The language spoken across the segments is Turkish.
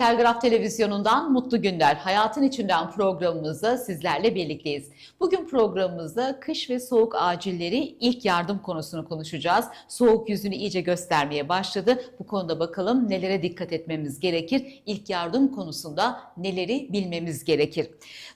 Telgraf Televizyonu'ndan Mutlu Günler, Hayatın İçinden programımızda sizlerle birlikteyiz. Bugün programımızda kış ve soğuk acilleri ilk yardım konusunu konuşacağız. Soğuk yüzünü iyice göstermeye başladı. Bu konuda bakalım nelere dikkat etmemiz gerekir? İlk yardım konusunda neleri bilmemiz gerekir?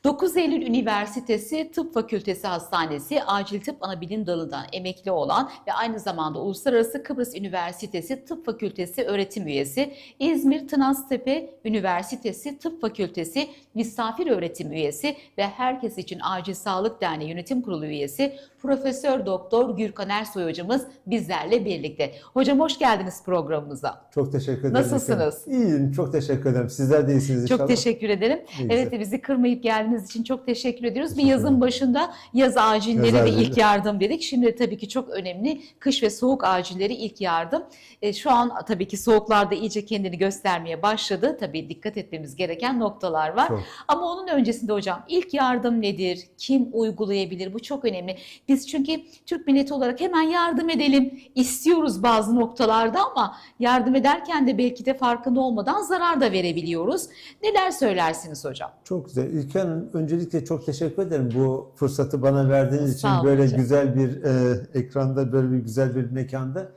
9 Eylül Üniversitesi Tıp Fakültesi Hastanesi Acil Tıp Anabilim Dalı'ndan emekli olan ve aynı zamanda Uluslararası Kıbrıs Üniversitesi Tıp Fakültesi öğretim üyesi, İzmir Tınaztepe Üniversitesi Tıp Fakültesi misafir öğretim üyesi ve Herkes için Acil Sağlık Derneği Yönetim Kurulu üyesi Profesör Doktor Gürkan Ersoy hocamız bizlerle birlikte. Hocam hoş geldiniz programımıza. Çok teşekkür ederim. Nasılsınız? İyiyim, çok teşekkür ederim. Sizler de iyisiniz inşallah. Çok teşekkür ederim. İyi, Evet bizi kırmayıp geldiğiniz için çok teşekkür ediyoruz. Bir yazın başında yaz acilleri Yaz ve ilk yardım dedik. Şimdi tabii ki çok önemli kış ve soğuk acilleri ilk yardım. E, şu an tabii ki soğuklarda iyice kendini göstermeye başladı. Tabii dikkat etmemiz gereken noktalar var. Çok. Ama onun öncesinde hocam ilk yardım nedir? Kim uygulayabilir? Bu çok önemli. Biz çünkü Türk milleti olarak hemen yardım edelim istiyoruz bazı noktalarda ama yardım ederken de belki de farkında olmadan zarar da verebiliyoruz. Neler söylersiniz hocam? Çok güzel. İlker Hanım öncelikle çok teşekkür ederim bu fırsatı bana verdiğiniz için Sağ olun böyle hocam. güzel bir e, ekranda böyle bir güzel bir mekanda.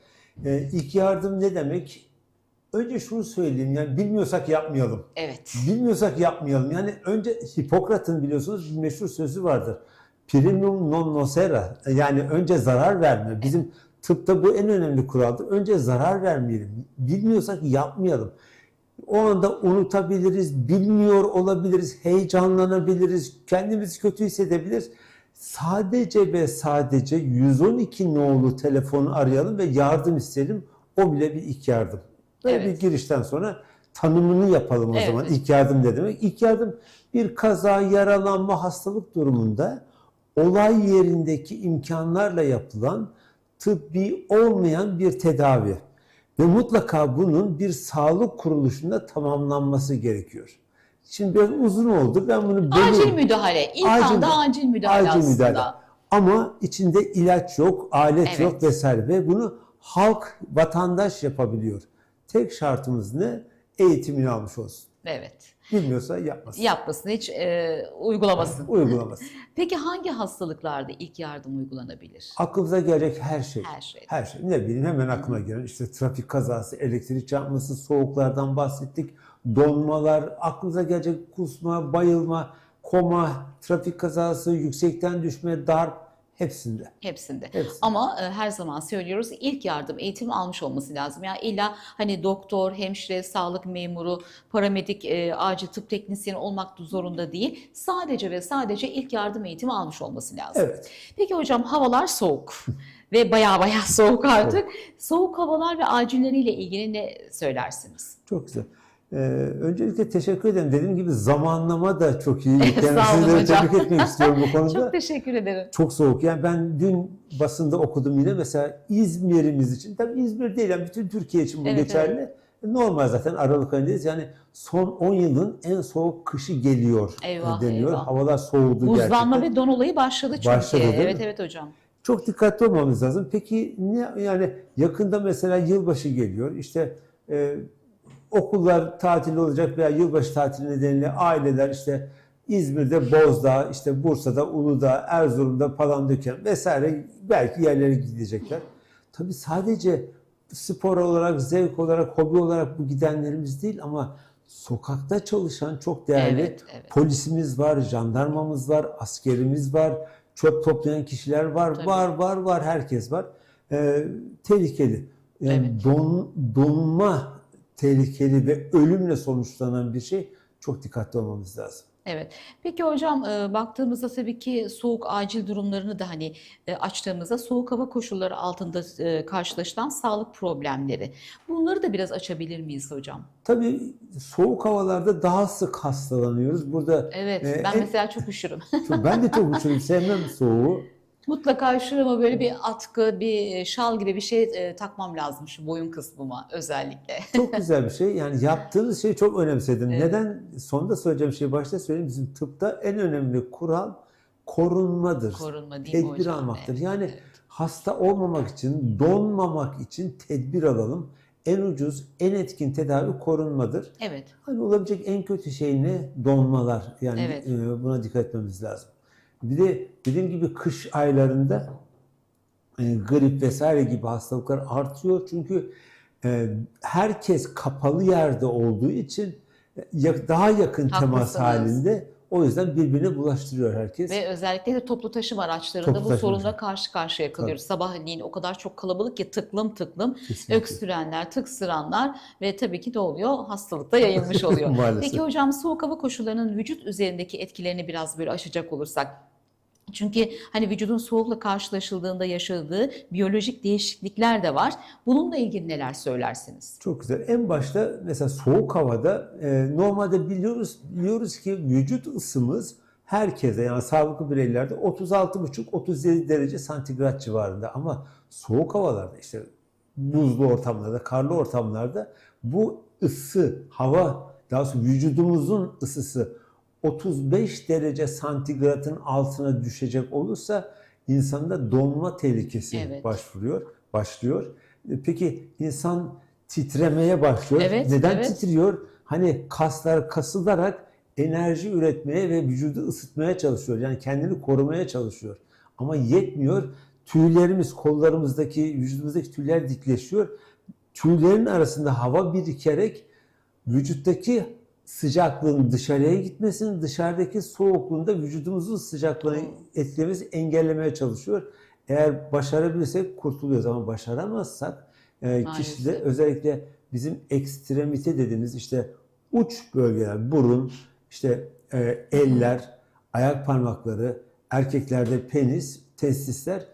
E, ilk yardım ne demek? Önce şunu söyleyeyim yani bilmiyorsak yapmayalım. Evet. Bilmiyorsak yapmayalım. Yani önce Hipokrat'ın biliyorsunuz bir meşhur sözü vardır. Primum non nocere. Yani önce zarar verme. Bizim tıpta bu en önemli kuraldır. Önce zarar vermeyelim. Bilmiyorsak yapmayalım. O anda unutabiliriz, bilmiyor olabiliriz, heyecanlanabiliriz, kendimizi kötü hissedebiliriz. Sadece ve sadece 112 nolu telefonu arayalım ve yardım isteyelim. O bile bir ilk yardım. Böyle Evet. bir girişten sonra tanımını yapalım o Evet. zaman. İlk yardım ne demek? İlk yardım bir kaza, yaralanma, hastalık durumunda olay yerindeki imkanlarla yapılan tıbbi olmayan bir tedavi. Ve mutlaka bunun bir sağlık kuruluşunda tamamlanması gerekiyor. Şimdi biraz uzun oldu. Ben bunu Acil bölüyorum. müdahale. İlk Acil acil müdahale acil aslında. müdahale. Ama içinde ilaç yok, alet Evet. yok vesaire ve bunu halk, vatandaş yapabiliyor. Tek şartımız ne? Eğitimini almış olsun. Evet. Bilmiyorsa yapmasın. Yapmasın, hiç e, uygulamasın. Uygulamasın. Peki hangi hastalıklarda ilk yardım uygulanabilir? Aklımıza gelecek her şey. Her şey. Her şey. Ne bileyim hemen aklıma gelen işte trafik kazası, elektrik çarpması, soğuklardan bahsettik. Donmalar, aklınıza gelecek kusma, bayılma, koma, trafik kazası, yüksekten düşme, darp hepsinde. Hepsinde. Hepsinde. Ama e, her zaman söylüyoruz ilk yardım eğitimi almış olması lazım. Yani illa hani doktor, hemşire, sağlık memuru, paramedik, e, acil tıp teknisyeni olmak zorunda değil. Sadece ve sadece ilk yardım eğitimi almış olması lazım. Evet. Peki hocam havalar soğuk ve baya baya soğuk artık. Soğuk havalar ve acilleriyle ilgili ne söylersiniz? Çok güzel. Ee, öncelikle teşekkür ederim. Dediğim gibi zamanlama da çok iyi. Kendisini de tebrik etmek istiyorum bu konuda. Çok teşekkür ederim. Çok soğuk. Yani ben dün basında okudum yine mesela İzmir'imiz için. Tabii İzmir değil yani bütün Türkiye için bu Evet, geçerli. Normal zaten Aralık ayındayız. Yani son 10 yılın en soğuk kışı geliyor Eyvah, deniyor. eyvah. Havalar soğudu Buzlanma gerçekten. ve don olayı başladı çünkü. Başladı, evet evet hocam. Çok dikkatli olmamız lazım. Peki ne yani yakında mesela yılbaşı geliyor. İşte e, okullar tatil olacak veya yılbaşı tatili nedeniyle aileler işte İzmir'de Bozdağ, işte Bursa'da Uludağ, Erzurum'da Palandöken vesaire belki yerlere gidecekler. Tabii sadece spor olarak, zevk olarak, hobi olarak bu gidenlerimiz değil ama sokakta çalışan çok değerli Evet, evet. polisimiz var, jandarmamız var, askerimiz var, çöp toplayan kişiler var, Tabii. var, var, var, herkes var. Ee, tehlikeli. Yani Evet. don, donma tehlikeli ve ölümle sonuçlanan bir şey. Çok dikkatli olmamız lazım. Evet. Peki hocam e, baktığımızda tabii ki soğuk acil durumlarını da hani e, açtığımızda soğuk hava koşulları altında e, karşılaşılan sağlık problemleri. Bunları da biraz açabilir miyiz hocam? Tabii soğuk havalarda daha sık hastalanıyoruz. Burada Evet, e, ben en- mesela çok üşürüm. ben de çok uçurum, sevmem soğuğu. Mutlaka şurama böyle bir atkı, bir şal gibi bir şey e, takmam lazım şu boyun kısmıma özellikle. Çok güzel bir şey. Yani yaptığınız şeyi çok önemsedim. Evet. Neden? Sonda söyleyeceğim şeyi başta söyleyeyim. Bizim tıpta en önemli kural korunmadır. Korunma değil Tedbir hocam? almaktır. Evet, Yani evet. hasta olmamak için, donmamak için tedbir alalım. en ucuz, en etkin tedavi korunmadır. Evet. Hani olabilecek en kötü şey ne? Donmalar. Yani Evet. e, buna dikkat etmemiz lazım. Bir de dediğim gibi kış aylarında e, grip vesaire gibi hastalıklar artıyor. Çünkü e, herkes kapalı yerde olduğu için e, daha yakın temas halinde. O yüzden birbirine bulaştırıyor herkes. Ve özellikle de toplu taşıma araçlarında Toplu bu taşıma. sorunla karşı karşıya kalıyoruz. Sabahleyin o kadar çok kalabalık ki tıklım tıklım Kesinlikle. öksürenler, tıksıranlar ve tabii ki de oluyor hastalık da yayılmış oluyor. Peki hocam soğuk hava koşullarının vücut üzerindeki etkilerini biraz böyle aşacak olursak. Çünkü hani vücudun soğukla karşılaşıldığında yaşadığı biyolojik değişiklikler de var. Bununla ilgili neler söylersiniz? Çok güzel. En başta mesela soğuk havada e, normalde biliyoruz biliyoruz ki vücut ısımız herkese yani sağlıklı bireylerde 36,5-37 derece santigrat civarında ama soğuk havalarda işte buzlu ortamlarda, karlı ortamlarda bu ısı, hava daha doğrusu vücudumuzun ısısı 35 derece santigratın altına düşecek olursa insanda donma tehlikesi Evet. başvuruyor, başlıyor. E, Peki insan titremeye başlıyor. Evet, Neden evet. titriyor? Hani kaslar kasılarak enerji üretmeye ve vücudu ısıtmaya çalışıyor. Yani kendini korumaya çalışıyor. Ama yetmiyor. Tüylerimiz, kollarımızdaki, vücudumuzdaki tüyler dikleşiyor. Tüylerin arasında hava birikerek vücuttaki sıcaklığın dışarıya gitmesini, dışarıdaki soğukluğun da vücudumuzun sıcaklığını etkilemesi engellemeye çalışıyor. Eğer başarabilirsek kurtuluyoruz ama başaramazsak e, kişide özellikle bizim ekstremite dediğimiz işte uç bölgeler, burun, işte e, eller, ayak parmakları, erkeklerde penis, testisler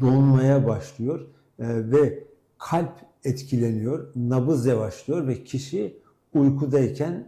donmaya başlıyor E, ve kalp etkileniyor, nabız yavaşlıyor ve kişi uykudayken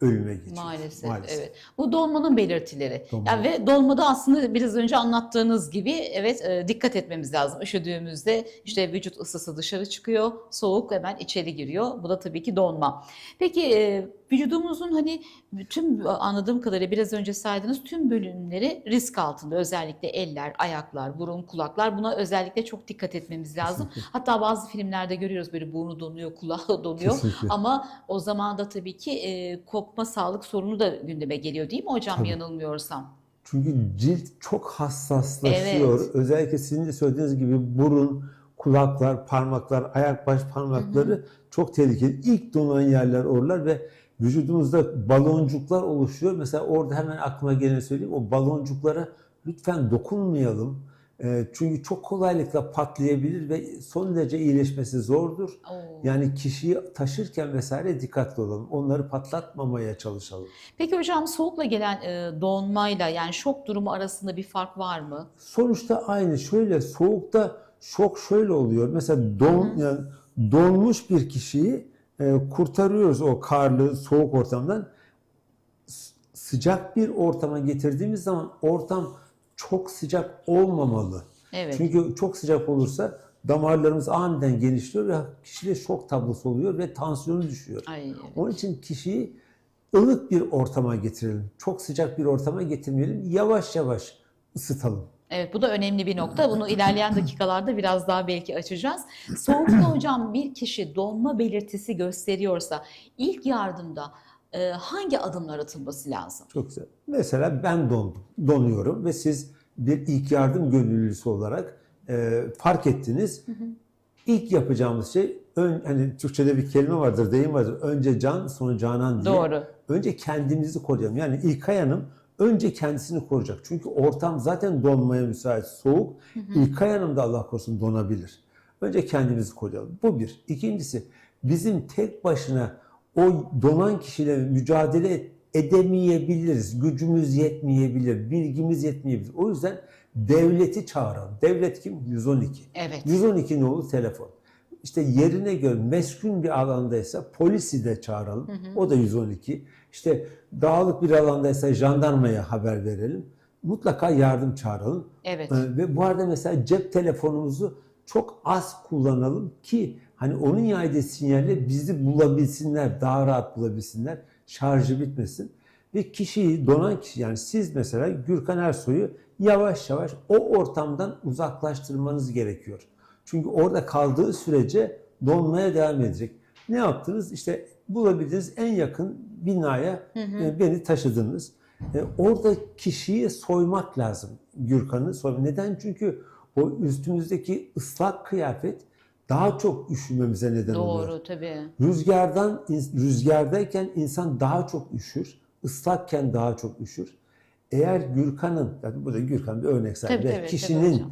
ölüme geçiyor. Maalesef, evet. Bu donmanın belirtileri. Donma. Yani ve dolmada aslında biraz önce anlattığınız gibi evet e, dikkat etmemiz lazım. Üşüdüğümüzde işte vücut ısısı dışarı çıkıyor, soğuk hemen içeri giriyor. Bu da tabii ki donma. Peki e, vücudumuzun hani tüm anladığım kadarıyla biraz önce saydığınız tüm bölümleri risk altında. Özellikle eller, ayaklar, burun, kulaklar buna özellikle çok dikkat etmemiz lazım. Hatta bazı filmlerde görüyoruz böyle burnu donuyor, kulağı donuyor. Kesinlikle. Ama o zaman da tabii ki e, kopma sağlık sorunu da gündeme geliyor değil mi hocam Tabii. yanılmıyorsam? Çünkü cilt çok hassaslaşıyor. Evet. Özellikle sizin de söylediğiniz gibi burun, kulaklar, parmaklar, ayak baş parmakları çok tehlikeli. İlk donan yerler oralar ve vücudumuzda baloncuklar oluşuyor. Mesela orada hemen aklıma geleni söyleyeyim. O baloncuklara lütfen dokunmayalım. E, Çünkü çok kolaylıkla patlayabilir ve son derece iyileşmesi zordur. Oo. Yani kişiyi taşırken vesaire dikkatli olalım. Onları patlatmamaya çalışalım. Peki hocam soğukla gelen e, donmayla yani şok durumu arasında bir fark var mı? Sonuçta aynı. Şöyle soğukta şok şöyle oluyor. Mesela don yani donmuş bir kişiyi kurtarıyoruz o karlı soğuk ortamdan. Sıcak bir ortama getirdiğimiz zaman ortam çok sıcak olmamalı. Evet. Çünkü çok sıcak olursa damarlarımız aniden genişliyor ve kişide şok tablosu oluyor ve tansiyonu düşüyor. Ay, evet. Onun için kişiyi ılık bir ortama getirelim. Çok sıcak bir ortama getirmeyelim. Yavaş yavaş ısıtalım. Evet bu da önemli bir nokta. Bunu ilerleyen dakikalarda biraz daha belki açacağız. Soğukta hocam bir kişi donma belirtisi gösteriyorsa ilk yardımda e, hangi adımlar atılması lazım? Çok güzel. Mesela ben dondum, donuyorum ve siz bir ilk yardım gönüllüsü olarak e, fark ettiniz. İlk yapacağımız şey ön, hani Türkçe'de bir kelime vardır, deyim vardır. Önce can, sonra canan diye. Doğru. Önce kendimizi koruyalım. Yani İlkay Hanım önce kendisini koruyacak. Çünkü ortam zaten donmaya müsait, soğuk. İlkay Hanım da Allah korusun donabilir. Önce kendimizi koruyalım. Bu bir. İkincisi bizim tek başına o donan kişiyle mücadele edemeyebiliriz. Gücümüz yetmeyebilir, bilgimiz yetmeyebilir. O yüzden devleti çağıralım. Devlet kim? 112. Evet. 112 nolu telefon. İşte yerine göre meskun bir alandaysa polisi de çağıralım. O da 112. İşte dağlık bir alandaysa jandarmaya haber verelim. Mutlaka yardım çağıralım. Evet. Ee, Ve bu arada mesela cep telefonumuzu çok az kullanalım ki hani onun yaydığı sinyalle bizi bulabilsinler, daha rahat bulabilsinler, şarjı bitmesin. Ve kişiyi, donan kişi yani siz mesela Gürkan Ersoy'u yavaş yavaş o ortamdan uzaklaştırmanız gerekiyor. Çünkü orada kaldığı sürece donmaya devam edecek. Ne yaptınız? İşte bulabildiğiniz en yakın binaya e, beni taşıdınız. E, orada kişiyi soymak lazım. Gürkan'ı soymak. Neden? Çünkü o üstümüzdeki ıslak kıyafet daha çok üşümemize neden oluyor. Doğru tabii. Rüzgardan rüzgardayken insan daha çok üşür. Islakken daha çok üşür. Eğer Gürkan'ın, yani burada Gürkan bir örnek Tabii, sadece. tabii, tabii kişinin hocam.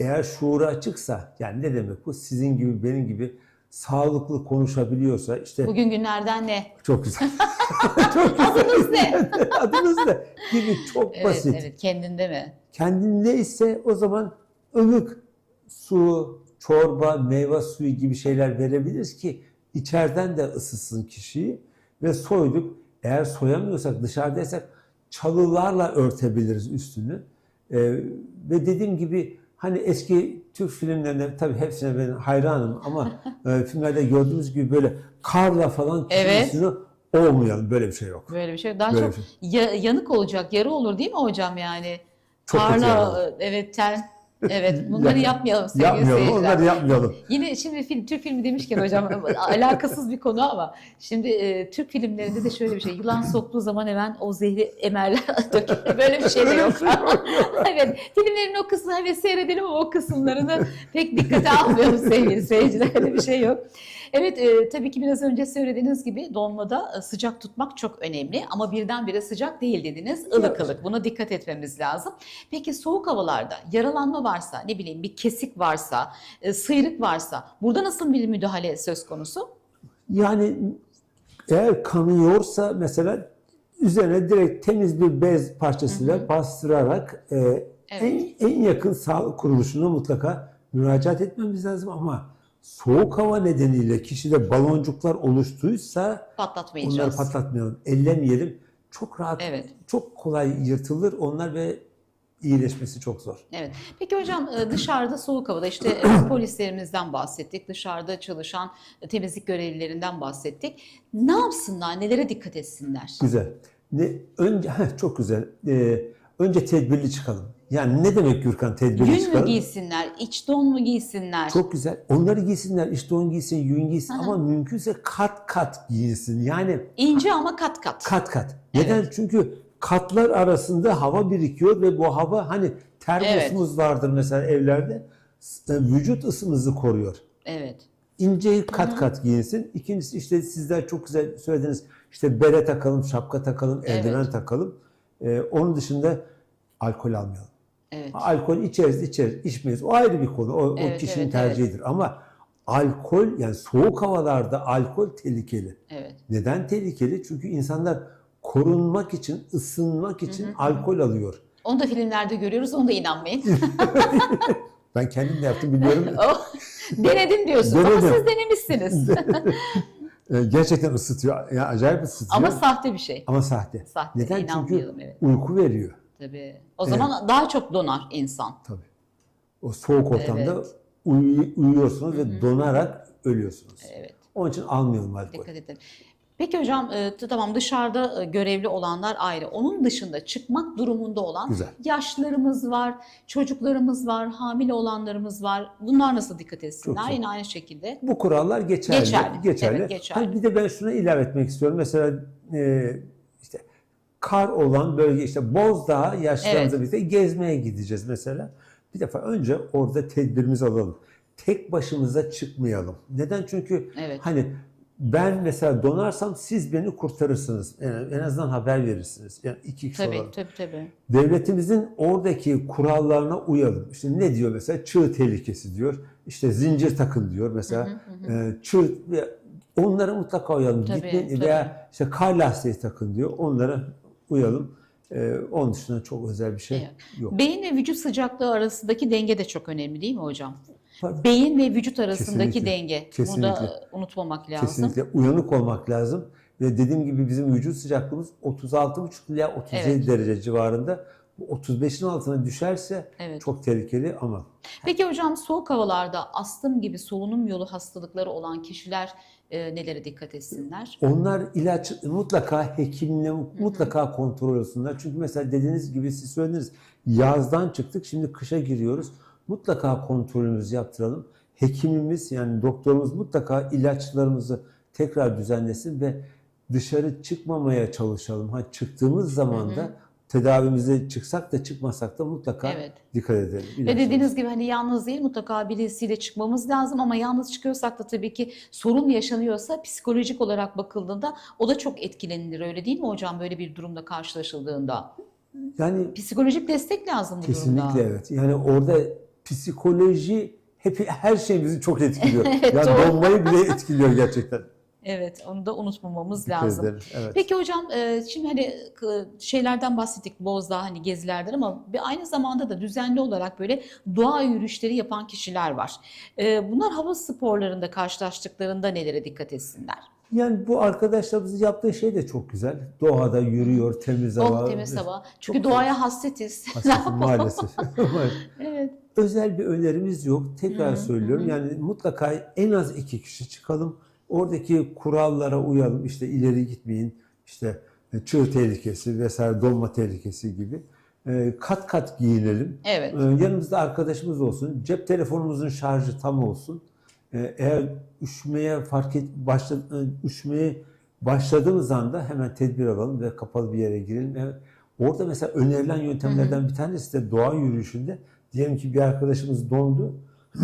Eğer şuuru açıksa, yani ne demek bu? Sizin gibi, benim gibi sağlıklı konuşabiliyorsa işte Bugün günlerden ne? çok güzel. çok güzel. Adınız ne? Adınız ne? Gibi çok Evet, basit. evet. Kendinde mi? Kendindeyse o zaman ılık su, çorba, meyve suyu gibi şeyler verebiliriz ki içeriden de ısıtsın kişiyi ve soyduk. Eğer soyamıyorsak dışarıdaysak çalılarla örtebiliriz üstünü. Ee, ve dediğim gibi hani eski Türk filmlerinde tabii hepsine ben hayranım ama e, filmlerde gördüğümüz gibi böyle karla falan Evet. olmayalım. Böyle bir şey yok. Böyle bir şey. Daha Böyle çok ya- yanık olacak, yarı olur değil mi hocam yani? Çok Karla, yani. evet ten. Evet bunları Ya- yapmayalım sevgili Yapmayalım, seyirciler. onları yapmayalım. Yine şimdi film, Türk filmi demişken hocam alakasız bir konu ama şimdi e, Türk filmlerinde de şöyle bir şey yılan soktuğu zaman hemen o zehri emerler döker. Böyle bir şey de yok. şey yok. evet filmlerin o kısmını evet seyredelim ama o kısımlarını pek dikkate almıyorum sevgili seyirciler. Öyle bir şey yok. Evet e, tabii ki biraz önce söylediğiniz gibi donmada e, sıcak tutmak çok önemli ama birdenbire sıcak değil dediniz. ılık ılık buna dikkat etmemiz lazım. Peki soğuk havalarda yaralanma varsa ne bileyim bir kesik varsa e, sıyrık varsa burada nasıl bir müdahale söz konusu? Yani eğer kanıyorsa mesela üzerine direkt temiz bir bez parçasıyla bastırarak e, en, en yakın sağlık kuruluşuna mutlaka müracaat etmemiz lazım ama soğuk hava nedeniyle kişide baloncuklar oluştuysa onları Patlatmayacağız. patlatmayalım, ellemeyelim. Çok rahat, Evet. çok kolay yırtılır onlar ve iyileşmesi çok zor. Evet. Peki hocam e, dışarıda soğuk havada işte e, polislerimizden bahsettik. Dışarıda çalışan e, temizlik görevlilerinden bahsettik. Ne yapsınlar? Nelere dikkat etsinler? Güzel. Ne önce heh, çok güzel. Ee, önce tedbirli çıkalım. Yani ne demek Gürkan tedbirli Yün mü çıkalım? giysinler? iç don mu giysinler? Çok güzel. Onları giysinler, işte don giysin, yün giysin Aha. ama mümkünse kat kat giyinsin. Yani İnce ama kat kat. kat kat. Neden? Çünkü katlar arasında hava birikiyor ve bu hava hani termosumuz vardır mesela evlerde. E, Vücut ısımızı koruyor. Evet. İnce kat kat giyinsin. İkincisi işte sizler çok güzel söylediniz. İşte bere takalım, şapka takalım, Evet. eldiven takalım. Ee, onun dışında alkol almayalım. Evet. Alkol içeriz, içeriz, içmeyiz. O ayrı bir konu. O, o Evet, kişinin evet, tercihidir. Ama alkol yani soğuk havalarda alkol tehlikeli. Evet. Neden tehlikeli? Çünkü insanlar korunmak için, ısınmak için alkol alıyor. Onu da filmlerde görüyoruz. Onu da inanmayın. Ben kendim de yaptım biliyorum. denedim diyorsunuz ama Denedim. siz denemişsiniz. Ee, Gerçekten ısıtıyor. Ya acayip ısıtıyor. ama sahte bir şey. Ama sahte. Sahte. Neden? Çünkü evet. uyku veriyor. Tabii. O zaman daha çok donar insan. Tabii. O soğuk ortamda Evet. uyu- uyuyorsunuz ve donarak ölüyorsunuz. Evet. Onun için almayalım alkol. Dikkat edelim. Peki hocam e, tamam dışarıda e, görevli olanlar ayrı. Onun dışında çıkmak durumunda olan Güzel. yaşlılarımız var, çocuklarımız var, hamile olanlarımız var. Bunlar nasıl dikkat etsinler? güzel. Yine aynı şekilde. Bu kurallar geçerli. Geçerli, Geçerli. evet, geçerli. Hani bir de ben şuna ilave etmek istiyorum. Mesela e, işte kar olan bölge işte Bozdağ yaşlarımızla birlikte gezmeye gideceğiz mesela. Bir defa önce orada tedbirimizi alalım. Tek başımıza çıkmayalım. Neden? Çünkü Evet. hani ben mesela donarsam siz beni kurtarırsınız. Yani en azından haber verirsiniz. Yani iki kişi Tabii olalım. tabii tabii. Devletimizin oradaki kurallarına uyalım. İşte ne diyor mesela? Çığ tehlikesi diyor. İşte zincir takın diyor mesela. Ee, çığ onlara mutlaka uyalım. Tabii, Gitmeyin tabii. veya işte kar lastiği takın diyor. Onlara uyalım. Ee, onun dışında çok özel bir şey Evet. yok. Beyin ve vücut sıcaklığı arasındaki denge de çok önemli değil mi hocam? Beyin ve vücut arasındaki Kesinlikle, denge. Bunu kesinlikle. da unutmamak lazım. Kesinlikle uyanık olmak lazım. Ve dediğim gibi bizim vücut sıcaklığımız 36,5 ila 37 Evet. derece civarında. Bu 35'in altına düşerse Evet. çok tehlikeli ama Peki hocam soğuk havalarda astım gibi solunum yolu hastalıkları olan kişiler e, nelere dikkat etsinler? Onlar ilaç mutlaka hekimle mutlaka kontrol olsunlar. Çünkü mesela dediğiniz gibi siz söylediniz yazdan çıktık şimdi kışa giriyoruz. Mutlaka kontrolümüzü yaptıralım. hekimimiz yani doktorumuz mutlaka ilaçlarımızı tekrar düzenlesin ve dışarı çıkmamaya çalışalım. Ha çıktığımız zaman da tedavimize çıksak da çıkmasak da mutlaka Evet. dikkat edelim. Ve dediğiniz gibi hani yalnız değil mutlaka birisiyle çıkmamız lazım ama yalnız çıkıyorsak da tabii ki sorun yaşanıyorsa psikolojik olarak bakıldığında o da çok etkilenilir öyle değil mi hocam böyle bir durumda karşılaşıldığında? yani Psikolojik destek lazım bu kesinlikle durumda. evet. Yani orada psikoloji hep her şey bizi çok etkiliyor. Evet, yani doğru. donmayı bile etkiliyor gerçekten. Evet onu da unutmamamız Dikkat lazım. edelim, Evet. Peki hocam e, şimdi hani şeylerden bahsettik Bozdağ hani gezilerden ama bir aynı zamanda da düzenli olarak böyle doğa yürüyüşleri yapan kişiler var. E, Bunlar hava sporlarında karşılaştıklarında nelere dikkat etsinler? Yani bu arkadaşlarımızın yaptığı şey de çok güzel. Doğada yürüyor, temiz hava. Bol temiz hava. Çünkü Çok doğaya hasretiz. Yapalım? maalesef. Evet. Özel bir önerimiz yok. Tekrar Hı söylüyorum. hı. Yani mutlaka en az iki kişi çıkalım. Oradaki kurallara uyalım. İşte ileri gitmeyin. İşte e, çığ tehlikesi vesaire donma tehlikesi gibi. E, Kat kat giyinelim. Evet. E, Yanımızda arkadaşımız olsun. Cep telefonumuzun şarjı tam olsun. E, Eğer üşümeye fark et başla, e, üşümeye başladığımız anda hemen tedbir alalım ve kapalı bir yere girelim. Evet. Orada mesela önerilen yöntemlerden bir tanesi de doğa yürüyüşünde diyelim ki bir arkadaşımız dondu.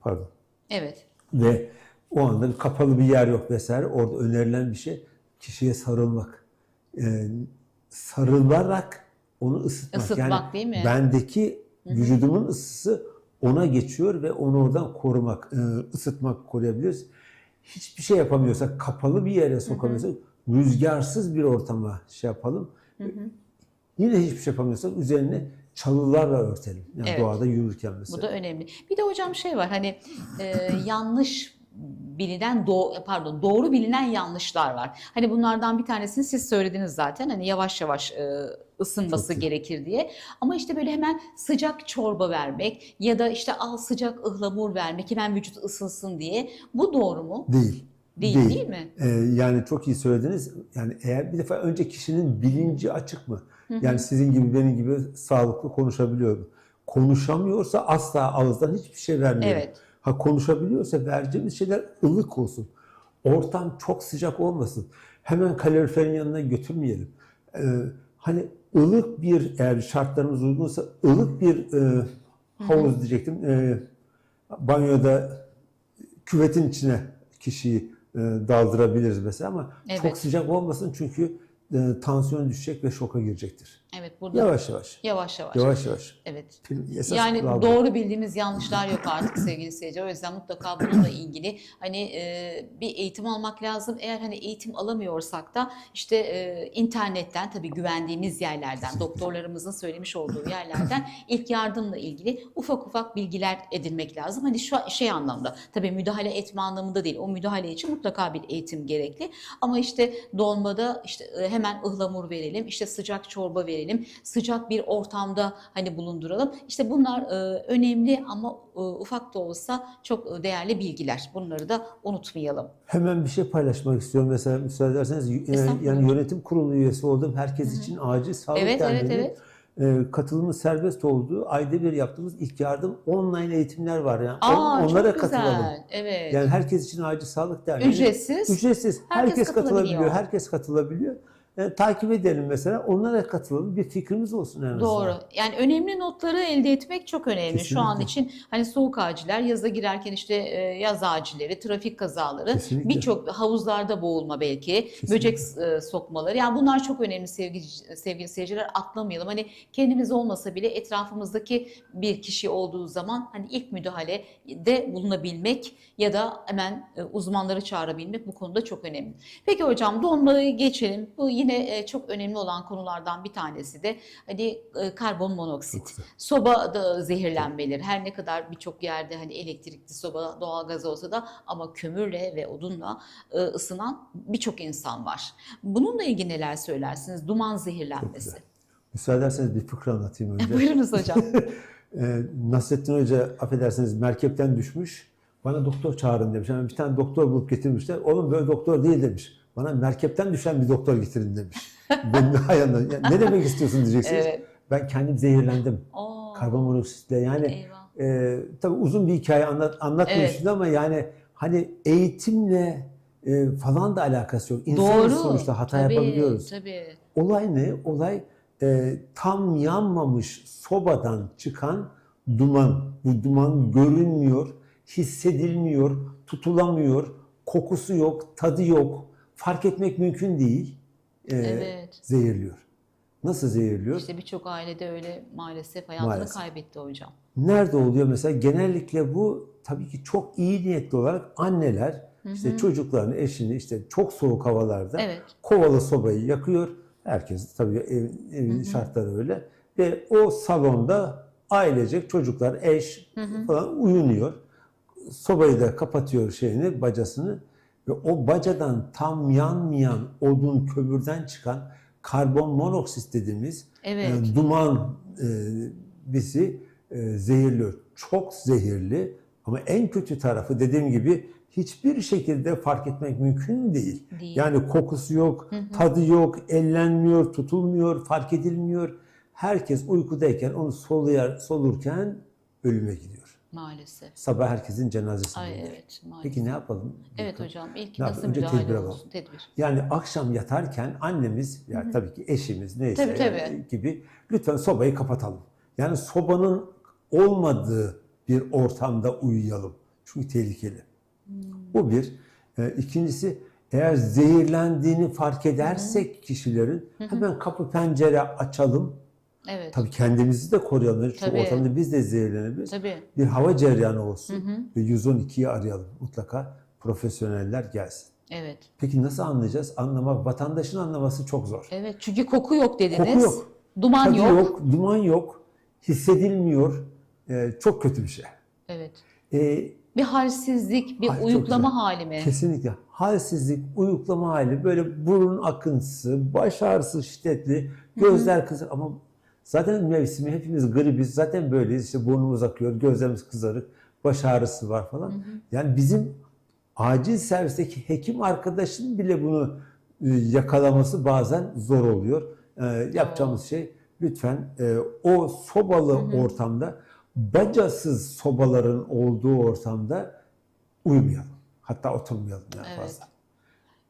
Pardon. Evet. Ve o anda kapalı bir yer yok vesaire. Orada önerilen bir şey kişiye sarılmak. Ee, sarılarak onu ısıtmak. Isıtmak yani değil mi? Bendeki vücudumun ısısı ona geçiyor ve onu oradan korumak, e, ısıtmak, koruyabiliriz. Hiçbir şey yapamıyorsak, kapalı bir yere sokamıyorsak, rüzgarsız bir ortama şey yapalım. Yine hiçbir şey yapamıyorsak üzerine çalılarla örtelim. Yani Evet. doğada yürürken mesela. Bu da önemli. Bir de hocam şey var hani e, yanlış bilinen doğ pardon doğru bilinen yanlışlar var. Hani bunlardan bir tanesini siz söylediniz zaten. Hani yavaş yavaş e, ısınması Çok gerekir diye. Ama işte böyle hemen sıcak çorba vermek ya da işte al sıcak ıhlamur vermek hemen vücut ısınsın diye. Bu doğru mu? Değil. Değil değil, mi? Ee, yani çok iyi söylediniz. Yani eğer bir defa önce kişinin bilinci açık mı? Yani sizin gibi benim gibi sağlıklı konuşabiliyor mu? Konuşamıyorsa asla ağızdan hiçbir şey vermeyelim. Evet. Ha konuşabiliyorsa vereceğimiz şeyler ılık olsun. Ortam çok sıcak olmasın. Hemen kaloriferin yanına götürmeyelim. Ee, hani ılık bir eğer şartlarımız uygunsa ılık bir e, havuz diyecektim. E, banyoda küvetin içine kişiyi e, daldırabiliriz mesela ama Evet. çok sıcak olmasın çünkü e, tansiyon düşecek ve şoka girecektir. Evet burada Yavaş yavaş. yavaş yavaş. Yavaş yavaş. Evet. Esas Yani kural bu. doğru bildiğimiz yanlışlar yok artık sevgili seyirciler. O yüzden mutlaka bununla ilgili hani e, bir eğitim almak lazım. Eğer hani eğitim alamıyorsak da işte e, internetten tabii güvendiğimiz yerlerden, doktorlarımızın söylemiş olduğu yerlerden ilk yardımla ilgili ufak ufak bilgiler edinmek lazım. Hani şu şey anlamda tabii müdahale etme anlamında değil. O müdahale için mutlaka bir eğitim gerekli. Ama işte dolmada işte e, hemen ıhlamur verelim, işte sıcak çorba verelim, sıcak bir ortamda hani bulunduralım. İşte bunlar e, önemli ama e, ufak da olsa çok değerli bilgiler. Bunları da unutmayalım. Hemen bir şey paylaşmak istiyorum. Mesela müsaade ederseniz yani yönetim kurulu üyesi oldum. Herkes için acil sağlık Evet, evet, derneğinin evet. e, katılımı serbest olduğu ayda bir yaptığımız ilk yardım online eğitimler var. Yani Aa On- onlara katılalım. Evet. Yani herkes için acil sağlık derneği. Ücretsiz. Ücretsiz. Herkes Herkes, katılabiliyor. Herkes katılabiliyor. E, takip edelim mesela. Onlara katılalım. Bir fikrimiz olsun en azından. Doğru. Yani önemli notları elde etmek çok önemli. Şu an Kesinlikle. için hani soğuk aciler, yaza girerken işte e, yaz acileri, trafik kazaları, Kesinlikle. birçok havuzlarda boğulma belki, Kesinlikle. böcek e, sokmaları. Yani bunlar çok önemli sevgili sevgili seyirciler. Atlamayalım. Hani kendimiz olmasa bile etrafımızdaki bir kişi olduğu zaman hani ilk müdahalede bulunabilmek ya da hemen e, uzmanları çağırabilmek bu konuda çok önemli. Peki hocam donmayı geçelim. Bu yine e, çok önemli olan konulardan bir tanesi de hani e, karbon monoksit. Soba zehirlenmeleri. Her ne kadar birçok yerde hani elektrikli soba, doğalgaz olsa da ama kömürle ve odunla e, ısınan birçok insan var. Bununla ilgili neler söylersiniz? Duman zehirlenmesi. Müsaade ederseniz bir fıkra anlatayım önce. Buyurunuz hocam. Nasrettin Hoca affedersiniz merkepten düşmüş. Bana doktor çağırın demiş. Yani bir tane doktor bulup getirmişler. Oğlum böyle doktor değil demiş. Bana merkepten düşen bir doktor getirin demiş. Benim hayalım. Yani ne demek istiyorsun diyeceksiniz. Evet. Ben kendim zehirlendim. Oo, Karbon monoksitle yani eyvah. e, tabii uzun bir hikaye anlat, anlatmayayım Evet. şimdi ama yani hani eğitimle e, falan da alakası yok. İnsanız Doğru. sonuçta hata Tabii, yapabiliyoruz. Tabii. Olay ne? Olay e, tam yanmamış sobadan çıkan duman. Bu duman görünmüyor, hissedilmiyor, tutulamıyor, kokusu yok, tadı yok. Fark etmek mümkün değil. E, Evet. Zehirliyor. Nasıl zehirliyor? İşte birçok ailede öyle maalesef hayatını Maalesef. kaybetti hocam. Nerede oluyor mesela? Genellikle bu tabii ki çok iyi niyetli olarak anneler işte çocuklarını, eşini işte çok soğuk havalarda Evet. kovalı sobayı yakıyor. Herkes tabii ev, evin şartları öyle. Ve o salonda ailecek çocuklar, eş falan uyunuyor. Sobayı da kapatıyor şeyini, bacasını. Ve o bacadan tam yanmayan odun kömürden çıkan karbon monoksit dediğimiz Evet. e, duman e, bizi e, zehirliyor. Çok zehirli ama en kötü tarafı dediğim gibi hiçbir şekilde fark etmek mümkün değil. Değil. Yani kokusu yok, tadı yok, ellenmiyor, tutulmuyor, fark edilmiyor. Herkes uykudayken onu soluyar, solurken ölüme gidiyor. Maalesef. Sabah herkesin cenazesi Ay evet maalesef. Peki ne yapalım? Evet hocam ilk Ne nasıl yapalım? Önce tedbir olsun? alalım. Tedbir. Yani akşam yatarken annemiz, yani tabii ki eşimiz neyse Tabii, tabii. yani gibi lütfen sobayı kapatalım. Yani sobanın olmadığı bir ortamda uyuyalım. Çünkü tehlikeli. Bu bir. E, ikincisi eğer zehirlendiğini fark edersek kişilerin hemen kapı pencere açalım. Evet. Tabii kendimizi de koruyalım. Çünkü Tabii. ortamda biz de zehirlenebiliriz. Tabii. Bir hava cereyanı olsun ve 112'yi arayalım. Mutlaka profesyoneller gelsin. Evet. Peki nasıl anlayacağız? Anlamak, vatandaşın anlaması çok zor. Evet. Çünkü koku yok dediniz. Koku yok. Duman Tadı yok. yok. duman yok, hissedilmiyor. Ee, çok kötü bir şey. Evet. Ee, Bir halsizlik, bir Ay, uyuklama hali mi? kesinlikle halsizlik, uyuklama hali, böyle burun akıntısı, baş ağrısı şiddetli, gözler kızır ama zaten mevsimi hepimiz gribiz. Zaten böyleyiz. İşte burnumuz akıyor, gözlerimiz kızarık, baş ağrısı var falan. Yani bizim acil servisteki hekim arkadaşın bile bunu e, yakalaması bazen zor oluyor. Ee, yapacağımız şey lütfen e, o sobalı ortamda bacasız sobaların olduğu ortamda uyumayalım. Hatta oturmayalım yani Evet. fazla.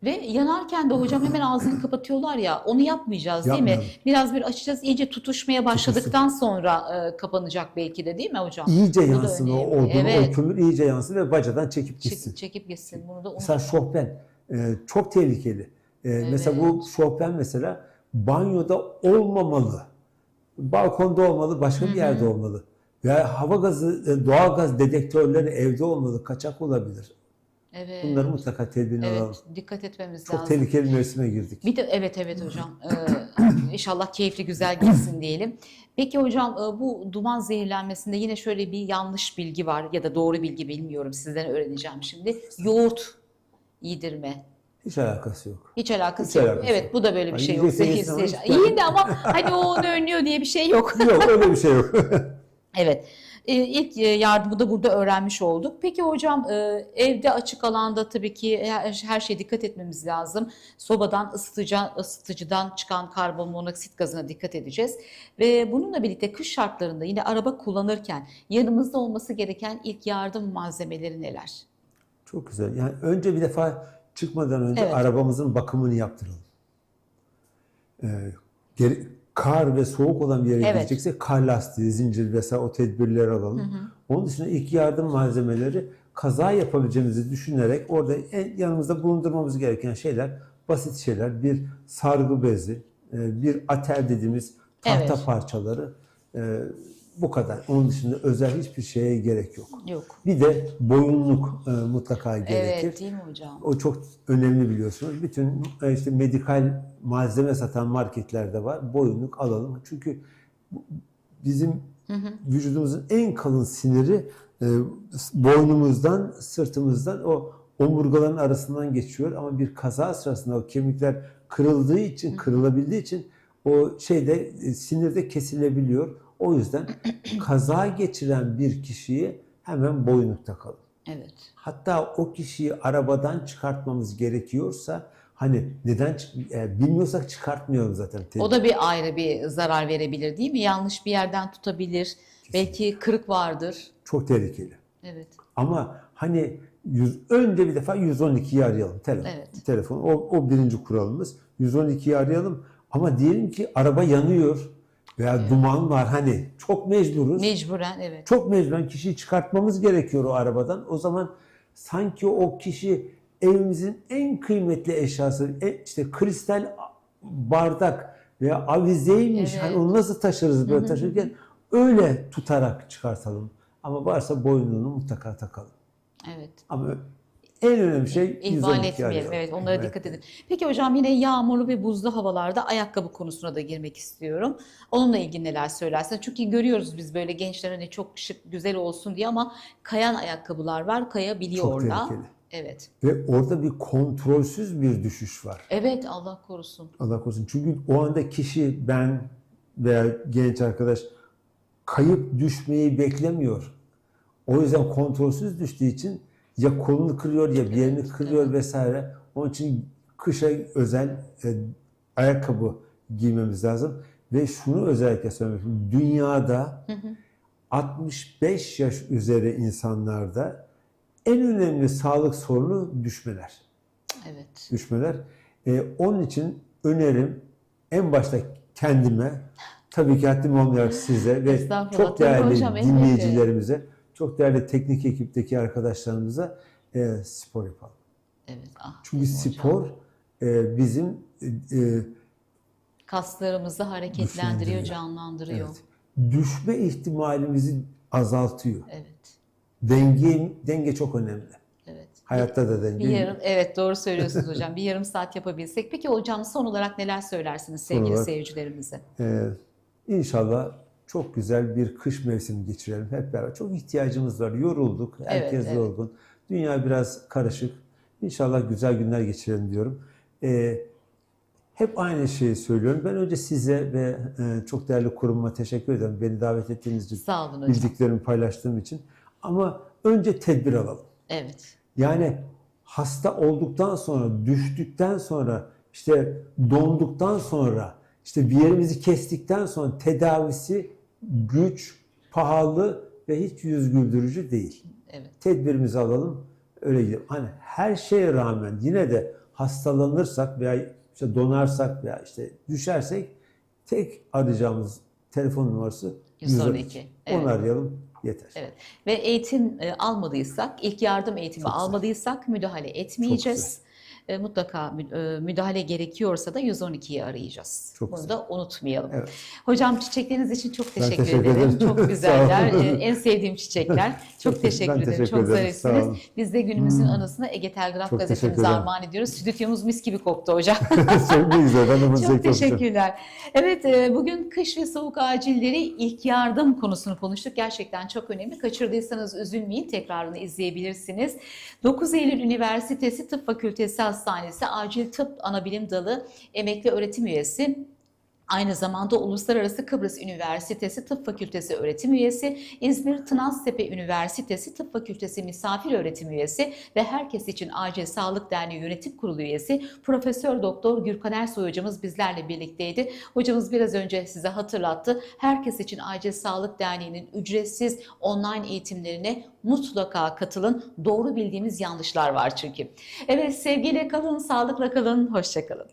Ve yanarken de hocam hemen ağzını kapatıyorlar ya onu yapmayacağız değil mi? Yapmayalım. Biraz bir açacağız iyice tutuşmaya başladıktan sonra e, kapanacak belki de değil mi hocam? İyice Bu da yansın o önemli. odun, Evet. o kömür iyice yansın ve bacadan çekip gitsin. Çekip, çekip gitsin. Bunu da Mesela unutmayın. şohben e, çok tehlikeli. E, Mesela bu şohben mesela banyoda olmamalı. Balkonda olmalı, başka bir yerde olmalı. Veya hava gazı, e, doğal gaz dedektörleri evde olmalı, kaçak olabilir. Evet. Bunları mutlaka tedbirini alalım. Evet, dikkat etmemiz Çok lazım. tehlikeli mevsime girdik. Bir de evet evet hocam. Ee, inşallah keyifli güzel geçsin diyelim. Peki hocam e, bu duman zehirlenmesinde yine şöyle bir yanlış bilgi var ya da doğru bilgi bilmiyorum sizden öğreneceğim şimdi. Yoğurt yedirme. Hiç alakası yok. Hiç alakası Hiç yok. alakası evet yok. bu da böyle bir Ay, şey yok. Zehir, İyi de ama hani o onu önlüyor diye bir şey yok. Yok öyle bir şey yok. Evet. Ee, ilk e, yardımı da burada öğrenmiş olduk. Peki hocam e, evde açık alanda tabii ki her, şeye dikkat etmemiz lazım. Sobadan ısıtıcı, ısıtıcıdan çıkan karbonmonoksit gazına dikkat edeceğiz. Ve bununla birlikte kış şartlarında yine araba kullanırken yanımızda olması gereken ilk yardım malzemeleri neler? Çok güzel. Yani önce bir defa çıkmadan önce Evet. arabamızın bakımını yaptıralım. Ee, geri- kar ve soğuk olan bir yere Evet. gideceksek kar lastiği, zincir vesaire o tedbirleri alalım. Onun dışında ilk yardım malzemeleri kaza yapabileceğimizi düşünerek orada en, yanımızda bulundurmamız gereken şeyler basit şeyler. Bir sargı bezi, e, bir ater dediğimiz tahta Evet. parçaları e, bu kadar. Onun dışında özel hiçbir şeye gerek yok. Yok. Bir de boyunluk e, mutlaka gerekir. Evet değil mi hocam? O çok önemli biliyorsunuz. Bütün e, işte medikal malzeme satan marketlerde var. Boyunluk alalım. Çünkü bizim vücudumuzun en kalın siniri e, boynumuzdan, sırtımızdan o omurgaların arasından geçiyor. Ama bir kaza sırasında o kemikler kırıldığı için, kırılabildiği için o şeyde sinirde kesilebiliyor. O yüzden kaza geçiren bir kişiyi hemen boyunluk takalım. Evet. Hatta o kişiyi arabadan çıkartmamız gerekiyorsa hani neden e, bilmiyorsak çıkartmayalım zaten. O da bir ayrı bir zarar verebilir değil mi? Yanlış bir yerden tutabilir. Belki kırık vardır. Çok tehlikeli. Evet. Ama hani yüz, önce bir defa 112'yi arayalım. Telefon. Evet. Telefon. O, o birinci kuralımız. 112'yi arayalım. Ama diyelim ki araba yanıyor veya duman var. Hani çok mecburuz. Mecburen evet. çok mecburen kişiyi çıkartmamız gerekiyor o arabadan. O zaman sanki o kişi evimizin en kıymetli eşyası, e- işte kristal bardak veya avizeymiş. Evet. Hani onu nasıl taşırız böyle taşırken öyle tutarak çıkartalım. Ama varsa boynunu mutlaka takalım. Evet. Ama en önemli şey İhmal 112 etmeyelim. Evet, onlara Evet. dikkat edin. Peki hocam yine yağmurlu ve buzlu havalarda ayakkabı konusuna da girmek istiyorum. Onunla ilgili neler söylersin? Çünkü görüyoruz biz böyle gençler hani çok şık, güzel olsun diye ama kayan ayakkabılar var, kayabiliyor Çok orada. tehlikeli. Evet. Ve orada bir kontrolsüz bir düşüş var. Evet, Allah korusun. Allah korusun. Çünkü o anda kişi ben veya genç arkadaş kayıp düşmeyi beklemiyor. O yüzden kontrolsüz düştüğü için ya kolunu kırıyor ya bir yerini kırıyor vesaire. Onun için kışa özel e, ayakkabı giymemiz lazım. Ve şunu özellikle söylemek istiyorum. Dünyada 65 yaş üzeri insanlarda en önemli sağlık sorunu düşmeler Evet. düşmeler. Ee, onun için önerim en başta kendime, tabii ki haddim olmayarak size ve çok değerli hocam, elbette. dinleyicilerimize, çok değerli teknik ekipteki arkadaşlarımıza e, spor yapalım. Evet. Ah, Çünkü hocam. spor e, bizim e, e, kaslarımızı hareketlendiriyor, canlandırıyor. evet, düşme ihtimalimizi azaltıyor. Evet. Denge, denge çok önemli. Evet. Hayatta da denge. Bir yarım, evet doğru söylüyorsunuz hocam. Bir yarım saat yapabilsek. Peki hocam son olarak neler söylersiniz sevgili olarak- seyircilerimize? Ee, inşallah çok güzel bir kış mevsimi geçirelim hep beraber. Çok ihtiyacımız var. Yorulduk. Herkes evet. yorgun. Dünya biraz karışık. İnşallah güzel günler geçirelim diyorum. Ee, hep aynı şeyi söylüyorum. Ben önce size ve e, çok değerli kurumuma teşekkür ederim. Beni davet ettiğiniz için, Sağ olun hocam. bildiklerimi paylaştığım için. Ama önce tedbir alalım. Evet. Yani hasta olduktan sonra, düştükten sonra, işte donduktan sonra, işte bir yerimizi kestikten sonra tedavisi güç, pahalı ve hiç yüz güldürücü değil. Evet. Tedbirimizi alalım, öyle gidelim. Hani her şeye rağmen yine de hastalanırsak veya işte donarsak veya işte düşersek tek arayacağımız telefon numarası 112. 112. Evet. Onu arayalım yeter. Evet. Ve eğitim e, almadıysak, ilk yardım eğitimi Çok güzel. almadıysak müdahale etmeyeceğiz. E, mutlaka e, müdahale gerekiyorsa da 112'yi arayacağız. Çok Bunu güzel. da unutmayalım. Evet. Hocam çiçekleriniz için çok teşekkür, teşekkür ederim. ederim. Çok güzeller. E, en sevdiğim çiçekler. Çok Çok- teşekkür ederim. teşekkür çok zarifsiniz. Biz de günümüzün anısına Ege Telgraf Çok gazetemize armağan ediyoruz. Stüdyomuz mis gibi koktu hocam. Çok güzel. Ben de Çok teşekkürler. Evet e, bugün kış ve soğuk acilleri ilk yardım konusunu konuştuk. Gerçekten çok önemli. Kaçırdıysanız üzülmeyin. Tekrarını izleyebilirsiniz. 9 Eylül Üniversitesi Tıp Fakültesi Hastanesi Acil Tıp Anabilim Dalı emekli öğretim üyesi Aynı zamanda Uluslararası Kıbrıs Üniversitesi Tıp Fakültesi öğretim üyesi, İzmir Tınaztepe Üniversitesi Tıp Fakültesi misafir öğretim üyesi ve Herkes için Acil Sağlık Derneği Yönetim Kurulu üyesi Profesör Doktor Gürkan Ersoy hocamız bizlerle birlikteydi. Hocamız biraz önce size hatırlattı. Herkes için Acil Sağlık Derneği'nin ücretsiz online eğitimlerine mutlaka katılın. Doğru bildiğimiz yanlışlar var çünkü. Evet sevgiyle kalın, sağlıkla kalın, hoşça kalın.